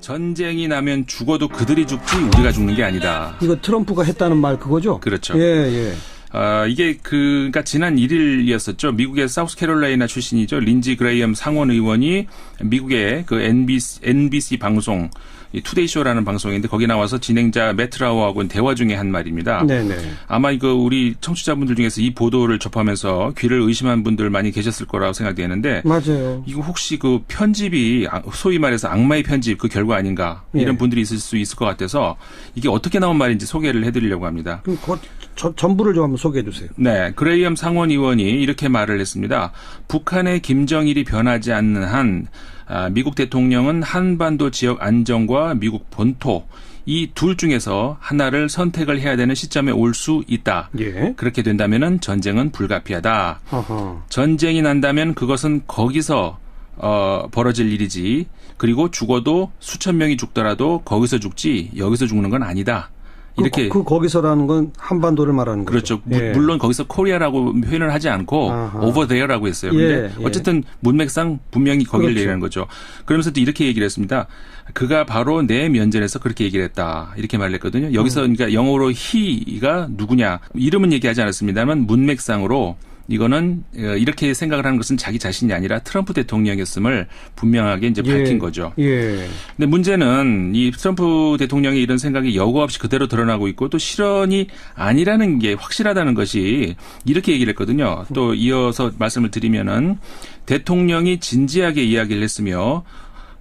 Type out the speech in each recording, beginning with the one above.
전쟁이 나면 죽어도 그들이 죽지 우리가 죽는 게 아니다. 이거 트럼프가 했다는 말 그거죠? 그렇죠. 예, 예. 아, 이게 그, 그니까 지난 1일이었었죠. 미국의 사우스캐롤라이나 출신이죠. 린지 그레이엄 상원 의원이 미국의 그 NBC, NBC 방송, 이 투데이쇼라는 방송인데 거기 나와서 진행자 매트라우하고 대화 중에 한 말입니다. 네네. 아마 이거 우리 청취자분들 중에서 이 보도를 접하면서 귀를 의심한 분들 많이 계셨을 거라고 생각되는데 맞아요. 이거 혹시 그 편집이 아, 소위 말해서 악마의 편집 그 결과 아닌가 이런 예. 분들이 있을 수 있을 것 같아서 이게 어떻게 나온 말인지 소개를 해드리려고 합니다. 그럼 그 저- 전부를 좀 한번 소개해 주세요. 네, 그레이엄 상원 의원이 이렇게 말을 했습니다. 북한의 김정일이 변하지 않는 한 아, 미국 대통령은 한반도 지역 안정과 미국 본토 이 둘 중에서 하나를 선택을 해야 되는 시점에 올 수 있다. 예. 그렇게 된다면은 전쟁은 불가피하다. 아하. 전쟁이 난다면 그것은 거기서 어, 벌어질 일이지. 그리고 죽어도 수천 명이 죽더라도 거기서 죽지 여기서 죽는 건 아니다. 이렇게 그, 그 거기서라는 건 한반도를 말하는 거죠. 그렇죠. 무- 예. 물론 거기서 코리아라고 표현을 하지 않고 아하. over there라고 했어요. 근데 예, 예. 어쨌든 문맥상 분명히 거기를 그렇죠. 얘기하는 거죠. 그러면서 또 이렇게 얘기를 했습니다. 그가 바로 내 면전에서 그렇게 얘기를 했다. 이렇게 말을 했거든요. 여기서 음. 그러니까 영어로 he가 누구냐. 이름은 얘기하지 않았습니다만 문맥상으로 이거는 어, 이렇게 생각을 하는 것은 자기 자신이 아니라 트럼프 대통령이었음을 분명하게 이제 밝힌 예. 거죠. 예. 근데 문제는 이 트럼프 대통령의 이런 생각이 여과 없이 그대로 드러나고 있고 또 실언이 아니라는 게 확실하다는 것이 이렇게 얘기를 했거든요. 또 이어서 말씀을 드리면은 대통령이 진지하게 이야기를 했으며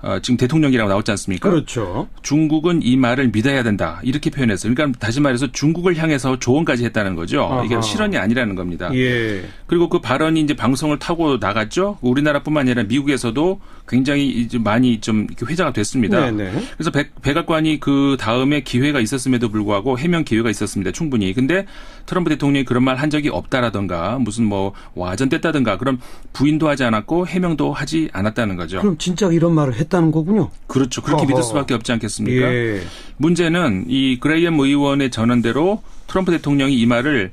어, 지금 대통령이라고 나왔지 않습니까? 그렇죠. 중국은 이 말을 믿어야 된다. 이렇게 표현했어요. 그러니까 다시 말해서 중국을 향해서 조언까지 했다는 거죠. 이게 아하. 실언이 아니라는 겁니다. 예. 그리고 그 발언이 이제 방송을 타고 나갔죠. 우리나라뿐만 아니라 미국에서도 굉장히 이제 많이 좀 회자가 됐습니다. 네네. 그래서 백, 백악관이 그 다음에 기회가 있었음에도 불구하고 해명 기회가 있었습니다. 충분히. 근데 트럼프 대통령이 그런 말 한 적이 없다라던가 무슨 뭐 와전됐다든가 그런 부인도 하지 않았고 해명도 하지 않았다는 거죠. 그럼 진짜 이런 말을 했 다는 거군요. 그렇죠. 그렇게 어허. 믿을 수밖에 없지 않겠습니까? 예. 문제는 이 그레이엄 의원의 전언대로 트럼프 대통령이 이 말을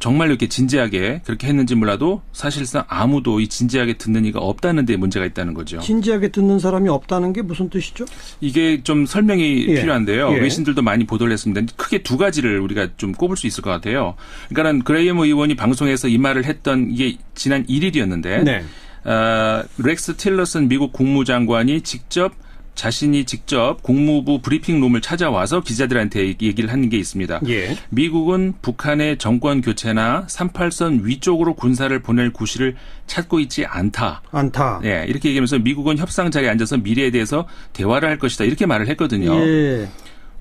정말로 이렇게 진지하게 그렇게 했는지 몰라도 사실상 아무도 이 진지하게 듣는 이가 없다는 데 문제가 있다는 거죠. 진지하게 듣는 사람이 없다는 게 무슨 뜻이죠? 이게 좀 설명이 예. 필요한데요. 예. 외신들도 많이 보도를 했습니다. 크게 두 가지를 우리가 좀 꼽을 수 있을 것 같아요. 그러니까는 그레이엄 의원이 방송에서 이 말을 했던 이게 지난 1일이었는데 네. 어, 렉스 틸러슨 미국 국무장관이 직접 자신이 직접 국무부 브리핑룸을 찾아와서 기자들한테 얘기를 하는 게 있습니다. 예. 미국은 북한의 정권 교체나 38선 위쪽으로 군사를 보낼 구실을 찾고 있지 않다. 안타. 예, 이렇게 얘기하면서 미국은 협상 자리에 앉아서 미래에 대해서 대화를 할 것이다. 이렇게 말을 했거든요. 예.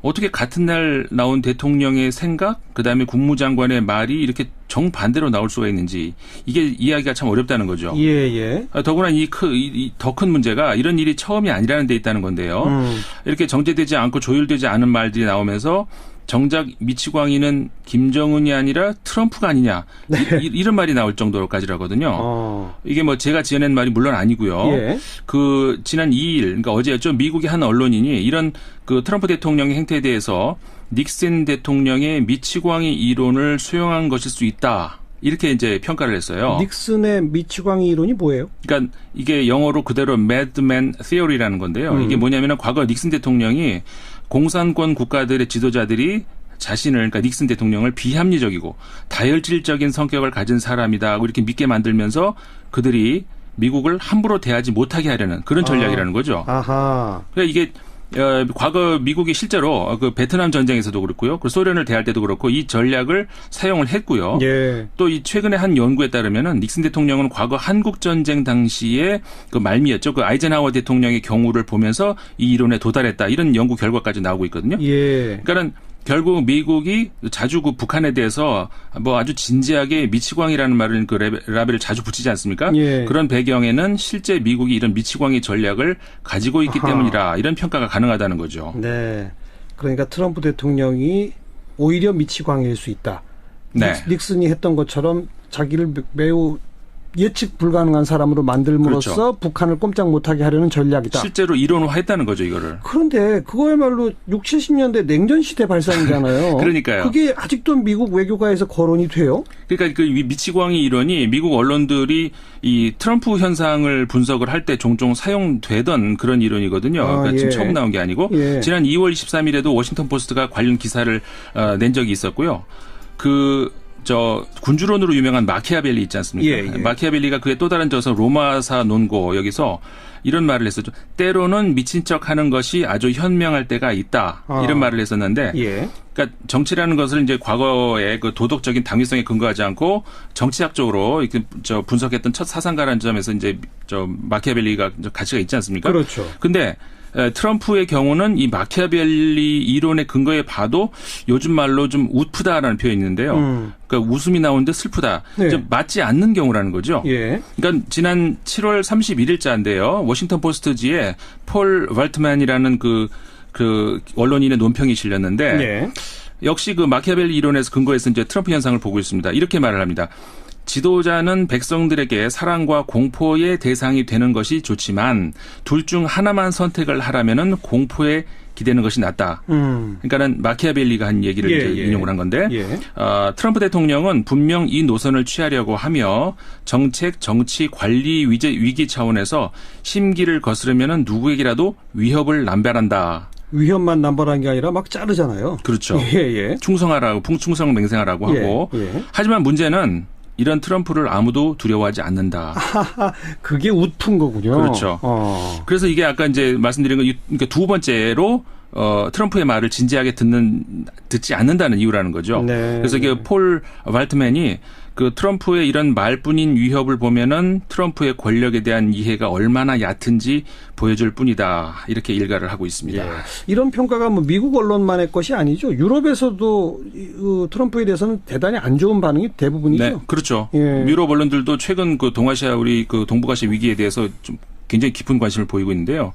어떻게 같은 날 나온 대통령의 생각, 그 다음에 국무장관의 말이 이렇게 정반대로 나올 수가 있는지 이게 이야기가 참 어렵다는 거죠. 예, 예. 아, 더구나 이 더 큰 문제가 이런 일이 처음이 아니라는 데 있다는 건데요. 음. 이렇게 정제되지 않고 조율되지 않은 말들이 나오면서 정작 미치광이는 김정은이 아니라 트럼프가 아니냐 이, 런 말이 나올 정도로까지라거든요. 네. 어. 이게 뭐 제가 지어낸 말이 물론 아니고요. 예. 그 지난 2일 그러니까 어제였죠. 미국의 한 언론인이 이런 그 트럼프 대통령의 행태에 대해서 닉슨 대통령의 미치광이 이론을 수용한 것일 수 있다. 이렇게 이제 평가를 했어요. 닉슨의 미치광이 이론이 뭐예요? 그러니까 이게 영어로 그대로 Madman Theory라는 건데요. 음. 이게 뭐냐면은 과거 닉슨 대통령이 공산권 국가들의 지도자들이 자신을 그러니까 닉슨 대통령을 비합리적이고 다혈질적인 성격을 가진 사람이다 하고 이렇게 믿게 만들면서 그들이 미국을 함부로 대하지 못하게 하려는 그런 전략이라는 거죠. 아하. 그러니까 이게 어, 과거 미국이 실제로 그 베트남 전쟁에서도 그렇고요. 그 소련을 대할 때도 그렇고 이 전략을 사용을 했고요. 예. 또이 최근에 한 연구에 따르면은 닉슨 대통령은 과거 한국 전쟁 당시에 그 말미였죠. 그 아이젠하워 대통령의 경우를 보면서 이 이론에 도달했다. 이런 연구 결과까지 나오고 있거든요. 예. 그러니까는 결국 미국이 자주 그 북한에 대해서 뭐 아주 진지하게 미치광이라는 말을 그 라벨을 자주 붙이지 않습니까? 예. 그런 배경에는 실제 미국이 이런 미치광이 전략을 가지고 있기 아하. 때문이라 이런 평가가 가능하다는 거죠. 네. 그러니까 트럼프 대통령이 오히려 미치광일 수 있다. 네. 닉- 닉슨이 했던 것처럼 자기를 매- 매우 예측 불가능한 사람으로 만들므로써 그렇죠. 북한을 꼼짝 못하게 하려는 전략이다. 실제로 이론화했다는 거죠, 이거를. 그런데 그거야말로 6, 70년대 냉전 시대 발상이잖아요. 그러니까요. 그게 아직도 미국 외교가에서 거론이 돼요? 그러니까 그 미치광이 이론이 미국 언론들이 이 트럼프 현상을 분석을 할 때 종종 사용되던 그런 이론이거든요. 아, 그러니까 지금 예. 처음 나온 게 아니고 예. 지난 2월 23일에도 워싱턴 포스트가 관련 기사를 어, 낸 적이 있었고요. 그 저 군주론으로 유명한 마키아벨리 있지 않습니까? 예, 예. 마키아벨리가 그의 또 다른 저서 로마사 논고 여기서 이런 말을 했었죠. 때로는 미친 척하는 것이 아주 현명할 때가 있다. 아. 이런 말을 했었는데 예. 그러니까 정치라는 것을 이제 과거의 그 도덕적인 당위성에 근거하지 않고 정치학적으로 이렇게 저 분석했던 첫 사상가라는 점에서 이제 저 마키아벨리가 가치가 있지 않습니까? 그렇죠. 근데 에, 트럼프의 경우는 이 마키아벨리 이론의 근거에 봐도 요즘 말로 좀 웃프다라는 표현이 있는데요. 음. 그러니까 웃음이 나오는데 슬프다. 네. 좀 맞지 않는 경우라는 거죠. 예. 그러니까 지난 7월 31일자인데요. 워싱턴 포스트지에 폴 발트만이라는 그, 그 언론인의 논평이 실렸는데 예. 역시 그 마키아벨리 이론에서 근거해서 이제 트럼프 현상을 보고 있습니다. 이렇게 말을 합니다. 지도자는 백성들에게 사랑과 공포의 대상이 되는 것이 좋지만 둘 중 하나만 선택을 하라면은 공포에 기대는 것이 낫다. 음. 그러니까는 마키아벨리가 한 얘기를 예, 이제 예. 인용을 한 건데 예. 어, 트럼프 대통령은 분명 이 노선을 취하려고 하며 정책, 정치, 관리 위제, 위기 차원에서 심기를 거스르면은 누구에게라도 위협을 남발한다. 위험만 남발한 게 아니라 막 자르잖아요. 그렇죠. 예, 예. 충성하라고, 풍충성 맹생하라고 하고. 예, 예. 하지만 문제는 이런 트럼프를 아무도 두려워하지 않는다. 그게 웃픈 거군요. 그렇죠. 어. 그래서 이게 아까 이제 말씀드린 거, 그러니까 두 번째로 어, 트럼프의 말을 진지하게 듣는, 듣지 않는다는 이유라는 거죠. 네. 그래서 이게 폴 발트맨이 그 트럼프의 이런 말뿐인 위협을 보면은 트럼프의 권력에 대한 이해가 얼마나 얕은지 보여줄 뿐이다. 이렇게 일가를 하고 있습니다. 예. 이런 평가가 뭐 미국 언론만의 것이 아니죠. 유럽에서도 이, 그 트럼프에 대해서는 대단히 안 좋은 반응이 대부분이죠. 네, 그렇죠. 예. 유럽 언론들도 최근 그 동아시아 우리 그 동북아시아 위기에 대해서 좀 굉장히 깊은 관심을 보이고 있는데요.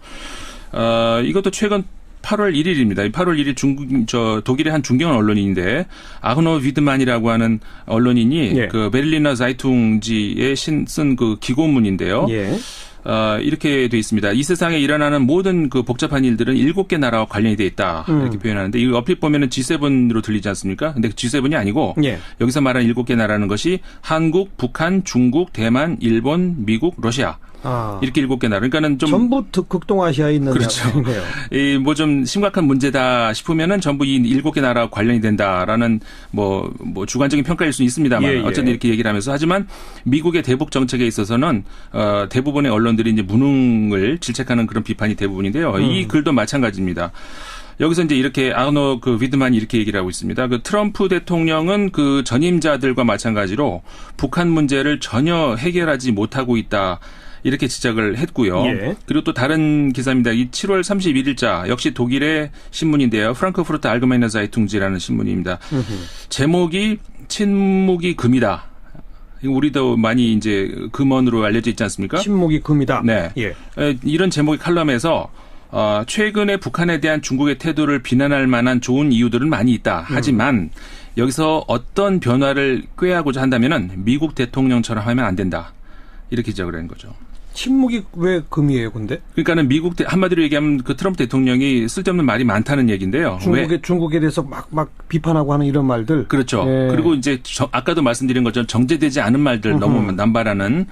어, 이것도 최근 8월 1일입니다. 8월 1일 중국 저 독일의 한 중견 언론인인데 아흐노 위드만이라고 하는 언론인이 예. 그 베를리너 자이퉁지에 쓴 그 기고문인데요. 예. 어, 이렇게 돼 있습니다. 이 세상에 일어나는 모든 그 복잡한 일들은 일곱 개 나라와 관련이 돼 있다. 음. 이렇게 표현하는데 이 어플 보면은 G7으로 들리지 않습니까? 근데 G7이 아니고 예. 여기서 말하는 일곱 개 나라는 것이 한국, 북한, 중국, 대만, 일본, 미국, 러시아 아. 이렇게 일곱 개 나라. 그러니까는 좀 전부 득- 극동아시아에 있는 그렇죠. 이 뭐 좀 심각한 문제다 싶으면은 전부 이 일곱 개 나라와 관련이 된다라는 뭐, 뭐 주관적인 평가일 수는 있습니다만 예, 예. 어쨌든 이렇게 얘기를 하면서 하지만 미국의 대북 정책에 있어서는 어, 대부분의 언론들이 이제 무능을 질책하는 그런 비판이 대부분인데요. 음. 이 글도 마찬가지입니다. 여기서 이제 이렇게 아노 그 위드만이 이렇게 얘기를 하고 있습니다. 그 트럼프 대통령은 그 전임자들과 마찬가지로 북한 문제를 전혀 해결하지 못하고 있다. 이렇게 지적을 했고요. 예. 그리고 또 다른 기사입니다. 이 7월 31일자 역시 독일의 신문인데요. 프랑크푸르트 알그메이너 자이퉁지라는 신문입니다. 음흠. 제목이 침묵이 금이다. 우리도 많이 이제 금언으로 알려져 있지 않습니까? 침묵이 금이다. 네. 예. 에, 이런 제목의 칼럼에서 어, 최근에 북한에 대한 중국의 태도를 비난할 만한 좋은 이유들은 많이 있다. 하지만 여기서 어떤 변화를 꾀하고자 한다면은 미국 대통령처럼 하면 안 된다. 이렇게 지적을 한 거죠. 침묵이 왜 금이에요, 근데? 그러니까는 미국 대- 한마디로 얘기하면 그 트럼프 대통령이 쓸데없는 말이 많다는 얘기인데요. 중국에 왜? 중국에 대해서 막 막 비판하고 하는 이런 말들. 그렇죠. 예. 그리고 이제 저- 아까도 말씀드린 것처럼 정제되지 않은 말들 너무 음흠. 남발하는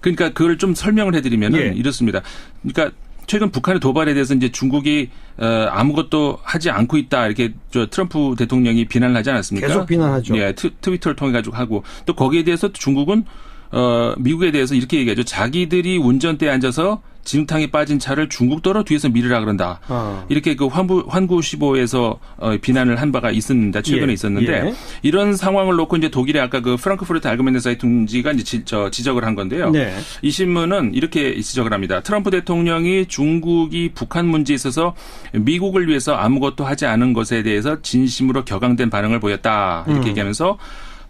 그러니까 그걸 좀 설명을 해드리면은 예. 이렇습니다. 그러니까 최근 북한의 도발에 대해서 이제 중국이 어, 아무것도 하지 않고 있다 이렇게 저 트럼프 대통령이 비난을 하지 않았습니까? 계속 비난하죠. 예, 트, 트위터를 통해 가지고 하고 또 거기에 대해서 중국은 어, 미국에 대해서 이렇게 얘기하죠. 자기들이 운전대에 앉아서 진흙탕에 빠진 차를 중국더러 뒤에서 밀으라 그런다. 아. 이렇게 그 환구 환구시보에서 어, 비난을 한 바가 있었는데 최근에 예, 있었는데 예. 이런 상황을 놓고 이제 독일의 아까 그 프랑크푸르트 알그멘데 사이퉁지가 이제 지, 저, 지적을 한 건데요. 네. 이 신문은 이렇게 지적을 합니다. 트럼프 대통령이 중국이 북한 문제에 있어서 미국을 위해서 아무것도 하지 않은 것에 대해서 진심으로 격앙된 반응을 보였다. 이렇게 음. 얘기하면서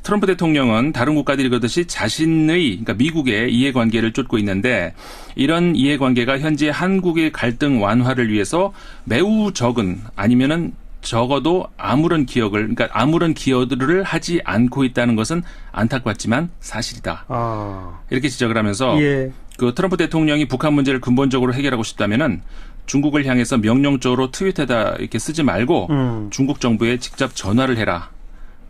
트럼프 대통령은 다른 국가들이 그렇듯이 자신의 그러니까 미국의 이해관계를 쫓고 있는데 이런 이해관계가 현재 한국의 갈등 완화를 위해서 매우 적은 아니면은 적어도 아무런 기억을 그러니까 아무런 기여들을 하지 않고 있다는 것은 안타깝지만 사실이다. 아, 이렇게 지적을 하면서 예. 그 트럼프 대통령이 북한 문제를 근본적으로 해결하고 싶다면은 중국을 향해서 명령적으로 트윗에다 이렇게 쓰지 말고 음. 중국 정부에 직접 전화를 해라.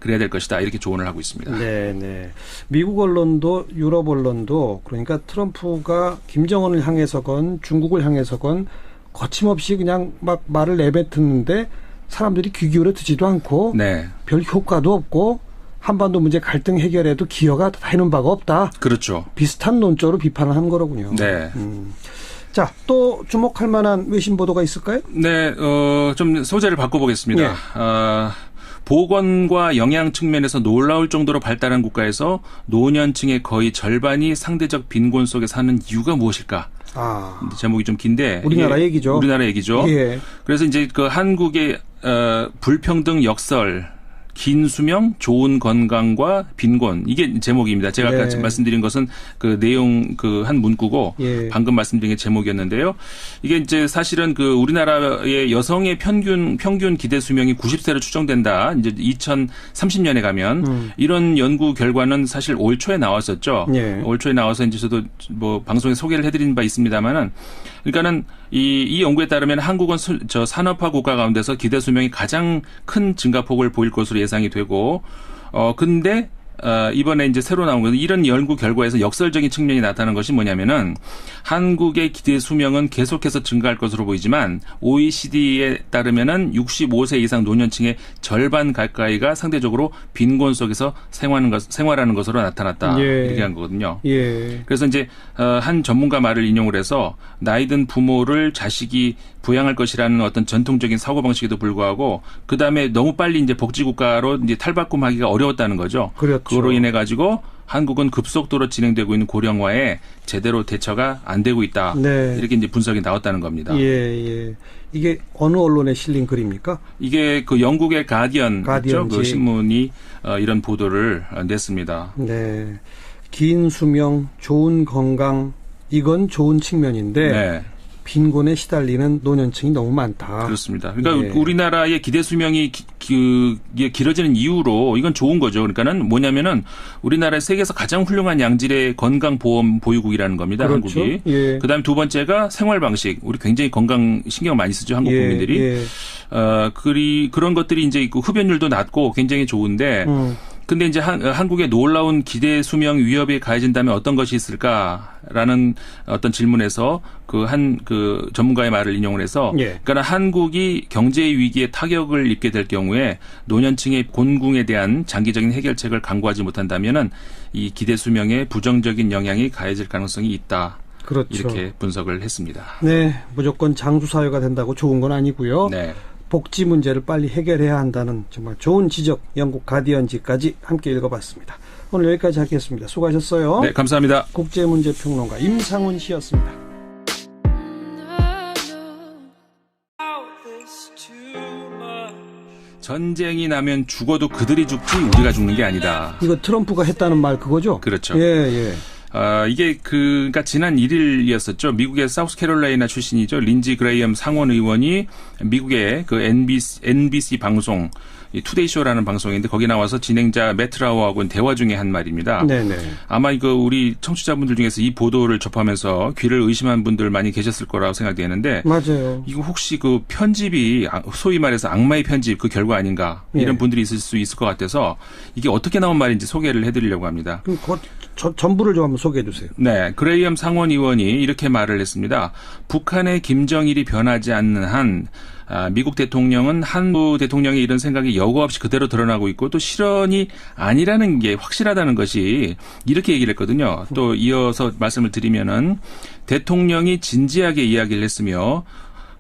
그래야 될 것이다. 이렇게 조언을 하고 있습니다. 네, 네. 미국 언론도 유럽 언론도 그러니까 트럼프가 김정은을 향해서건 중국을 향해서건 거침없이 그냥 막 말을 내뱉는데 사람들이 귀 기울여 듣지도 않고 네. 별 효과도 없고 한반도 문제 갈등 해결에도 기여가 되는 바가 없다. 그렇죠. 비슷한 논조로 비판을 하는 거로군요. 네. 음. 자, 또 주목할 만한 외신 보도가 있을까요? 네, 어, 좀 소재를 바꿔보겠습니다. 예. 어, 보건과 영양 측면에서 놀라울 정도로 발달한 국가에서 노년층의 거의 절반이 상대적 빈곤 속에 사는 이유가 무엇일까? 아, 제목이 좀 긴데 우리나라 이게 얘기죠. 우리나라 얘기죠. 예. 그래서 이제 그 한국의 어, 불평등 역설, 긴 수명, 좋은 건강과 빈곤 이게 제목입니다. 제가 아까 네. 말씀드린 것은 그 내용 그 한 문구고 예. 방금 말씀드린 게 제목이었는데요. 이게 이제 사실은 그 우리나라의 여성의 평균 평균 기대 수명이 90세로 추정된다. 이제 2030년에 가면 음. 이런 연구 결과는 사실 올 초에 나왔었죠. 예. 올 초에 나와서 이제 저도 뭐 방송에 소개를 해드린 바 있습니다만은 그러니까는 이, 이 연구에 따르면 한국은 수- 저 산업화 국가 가운데서 기대 수명이 가장 큰 증가폭을 보일 것으로 예상이 되고 어 근데 어, 이번에 이제 새로 나온 것은 이런 연구 결과에서 역설적인 측면이 나타난 것이 뭐냐면은 한국의 기대 수명은 계속해서 증가할 것으로 보이지만 OECD에 따르면은 65세 이상 노년층의 절반 가까이가 상대적으로 빈곤 속에서 생활하는, 것, 생활하는 것으로 나타났다. 예. 이렇게 한 거거든요. 예. 그래서 이제 어, 한 전문가 말을 인용을 해서 나이든 부모를 자식이 부양할 것이라는 어떤 전통적인 사고 방식에도 불구하고 그 다음에 너무 빨리 이제 복지국가로 이제 탈바꿈하기가 어려웠다는 거죠. 그렇죠. 그로 인해 가지고 한국은 급속도로 진행되고 있는 고령화에 제대로 대처가 안 되고 있다. 네. 이렇게 이제 분석이 나왔다는 겁니다. 예, 예. 이게 어느 언론에 실린 글입니까? 이게 그 영국의 가디언 있죠? 가디언지. 그 신문이 어, 이런 보도를 어, 냈습니다. 네. 긴 수명, 좋은 건강, 이건 좋은 측면인데 네. 빈곤에 시달리는 노년층이 너무 많다. 그렇습니다. 그러니까 네. 우리나라의 기대 수명이 기, 이게 길어지는 이유로 이건 좋은 거죠. 그러니까는 뭐냐면은 우리나라 세계에서 가장 훌륭한 양질의 건강 보험 보유국이라는 겁니다. 그렇죠. 한국이. 예. 그다음 두 번째가 생활 방식. 우리 굉장히 건강 신경 많이 쓰죠. 한국 예, 국민들이. 예. 어, 그리 그런 것들이 이제 있고 흡연율도 낮고 굉장히 좋은데 음, 근데 이제 한, 한국의 놀라운 기대 수명 위협이 가해진다면 어떤 것이 있을까라는 어떤 질문에서 그한그 전문가의 말을 인용을 해서 예. 그러니까 한국이 경제 위기에 타격을 입게 될 경우에 노년층의 곤궁에 대한 장기적인 해결책을 강구하지 못한다면은 이 기대 수명에 부정적인 영향이 가해질 가능성이 있다. 그렇죠. 이렇게 분석을 했습니다. 네, 무조건 장수 사회가 된다고 좋은 건 아니고요. 네. 복지 문제를 빨리 해결해야 한다는 정말 좋은 지적 영국 가디언지까지 함께 읽어봤습니다. 오늘 여기까지 하겠습니다. 수고하셨어요. 네, 감사합니다. 국제문제평론가 임상훈 씨였습니다. 전쟁이 나면 죽어도 그들이 죽지 우리가 죽는 게 아니다. 이거 트럼프가 했다는 말 그거죠? 그렇죠. 예, 예. 아, 이게 그, 그니까 지난 1일이었었죠. 미국의 사우스캐롤라이나 출신이죠. 린지 그레이엄 상원 의원이 미국의 그 NBC, NBC 방송, 이 투데이쇼라는 방송인데 거기 나와서 진행자 매트라우하고는 대화 중에 한 말입니다. 네네. 아마 이거 우리 청취자분들 중에서 이 보도를 접하면서 귀를 의심한 분들 많이 계셨을 거라고 생각되는데 맞아요. 이거 혹시 그 편집이 아- 소위 말해서 악마의 편집 그 결과 아닌가 이런 예. 분들이 있을 수 있을 것 같아서 이게 어떻게 나온 말인지 소개를 해드리려고 합니다. 그 저- 전부를 좀 한번 소개해 주세요. 네, 그레이엄 상원 의원이 이렇게 말을 했습니다. 북한의 김정일이 변하지 않는 한 아, 미국 대통령은 한국 대통령의 이런 생각이 여과 없이 그대로 드러나고 있고 또 실언이 아니라는 게 확실하다는 것이 이렇게 얘기를 했거든요. 또 이어서 말씀을 드리면은 대통령이 진지하게 이야기를 했으며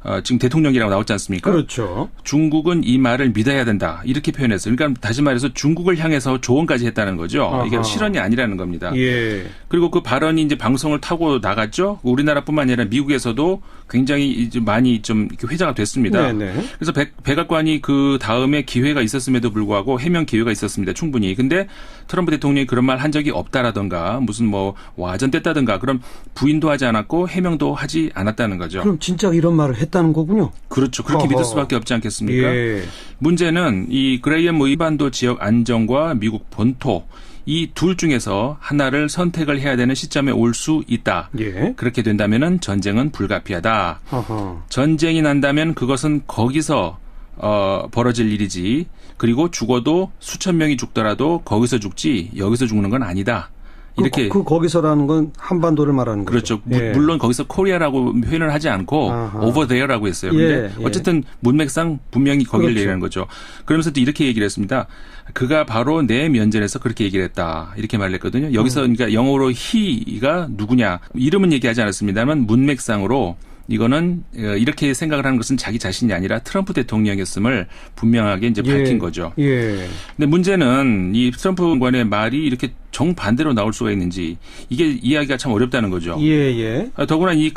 어, 지금 대통령이라고 나왔지 않습니까? 그렇죠. 중국은 이 말을 믿어야 된다. 이렇게 표현했어요. 그러니까 다시 말해서 중국을 향해서 조언까지 했다는 거죠. 이게 아하. 실언이 아니라는 겁니다. 예. 그리고 그 발언이 이제 방송을 타고 나갔죠. 우리나라뿐만 아니라 미국에서도 굉장히 이제 많이 좀 회자가 됐습니다. 네네. 그래서 백, 백악관이 그 다음에 기회가 있었음에도 불구하고 해명 기회가 있었습니다. 충분히. 근데 트럼프 대통령이 그런 말 한 적이 없다라던가 무슨 뭐 와전됐다던가 그런 부인도 하지 않았고 해명도 하지 않았다는 거죠. 그럼 진짜 이런 말을 했다 있다는 거군요. 그렇죠. 그렇게 어허. 믿을 수밖에 없지 않겠습니까? 예. 문제는 이 그레이엄 의반도 지역 안정과 미국 본토 이 둘 중에서 하나를 선택을 해야 되는 시점에 올 수 있다. 예. 그렇게 된다면은 전쟁은 불가피하다. 아하. 전쟁이 난다면 그것은 거기서 어, 벌어질 일이지. 그리고 죽어도 수천 명이 죽더라도 거기서 죽지 여기서 죽는 건 아니다. 이렇게 그, 그 거기서라는 건 한반도를 말하는 거죠. 그렇죠. 무- 예. 물론 거기서 코리아라고 표현을 하지 않고 아하. over there라고 했어요. 근데 예, 예. 어쨌든 문맥상 분명히 거기를 그렇죠. 얘기하는 거죠. 그러면서 또 이렇게 얘기를 했습니다. 그가 바로 내 면전에서 그렇게 얘기를 했다. 이렇게 말을 했거든요. 여기서 음. 그러니까 영어로 he가 누구냐. 이름은 얘기하지 않았습니다만 문맥상으로 이거는 어, 이렇게 생각을 하는 것은 자기 자신이 아니라 트럼프 대통령이었음을 분명하게 이제 밝힌 예. 거죠. 예. 근데 문제는 이 트럼프 장관의 말이 이렇게 정반대로 나올 수가 있는지 이게 이야기가 참 어렵다는 거죠. 예, 예. 아, 더구나 이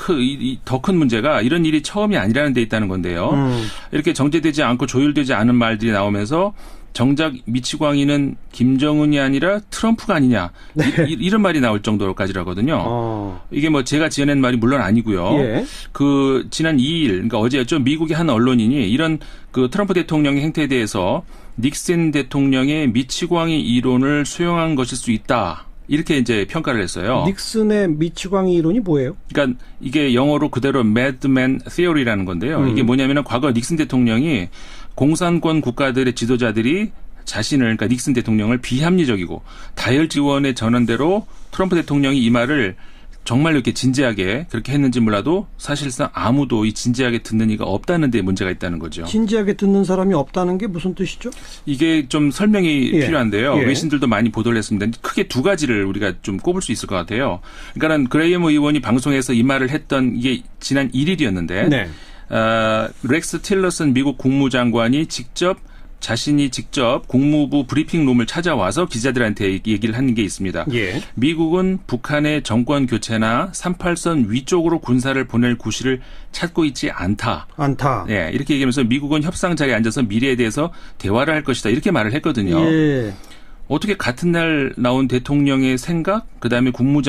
더 큰 문제가 이런 일이 처음이 아니라는 데 있다는 건데요. 음. 이렇게 정제되지 않고 조율되지 않은 말들이 나오면서 정작 미치광이는 김정은이 아니라 트럼프가 아니냐 이, 이런 말이 나올 정도까지라거든요. 네. 어. 이게 뭐 제가 지어낸 말이 물론 아니고요. 예. 그 지난 2일 그러니까 어제였죠. 미국의 한 언론인이 이런 그 트럼프 대통령의 행태에 대해서 닉슨 대통령의 미치광이 이론을 수용한 것일 수 있다. 이렇게 이제 평가를 했어요. 닉슨의 미치광이 이론이 뭐예요? 그러니까 이게 영어로 그대로 madman theory라는 건데요. 음. 이게 뭐냐면은 과거 닉슨 대통령이 공산권 국가들의 지도자들이 자신을 그러니까 닉슨 대통령을 비합리적이고 다혈 지원의 전환대로 트럼프 대통령이 이 말을 정말 이렇게 진지하게 그렇게 했는지 몰라도 사실상 아무도 이 진지하게 듣는 이가 없다는 데 문제가 있다는 거죠. 진지하게 듣는 사람이 없다는 게 무슨 뜻이죠? 이게 좀 설명이 예. 필요한데요. 예. 외신들도 많이 보도를 했습니다. 크게 두 가지를 우리가 좀 꼽을 수 있을 것 같아요. 그러니까는 그레이엄 의원이 방송에서 이 말을 했던 이게 지난 1일이었는데 네. 어, 렉스 틸러슨 미국 국무장관이 직접 자신이 직접 국무부 브리핑룸을 찾아와서 기자들한테 얘기를 하는 게 있습니다. 예. 미국은 북한의 정권 교체나 38선 위쪽으로 군사를 보낼 구실을 찾고 있지 않다. 안타. 예, 이렇게 얘기하면서 미국은 협상 자리에 앉아서 미래에 대해서 대화를 할 것이다. 이렇게 말을 했거든요. 예. 어떻게 같은 날 나온 대통령의 생각, 그 다음에 국무장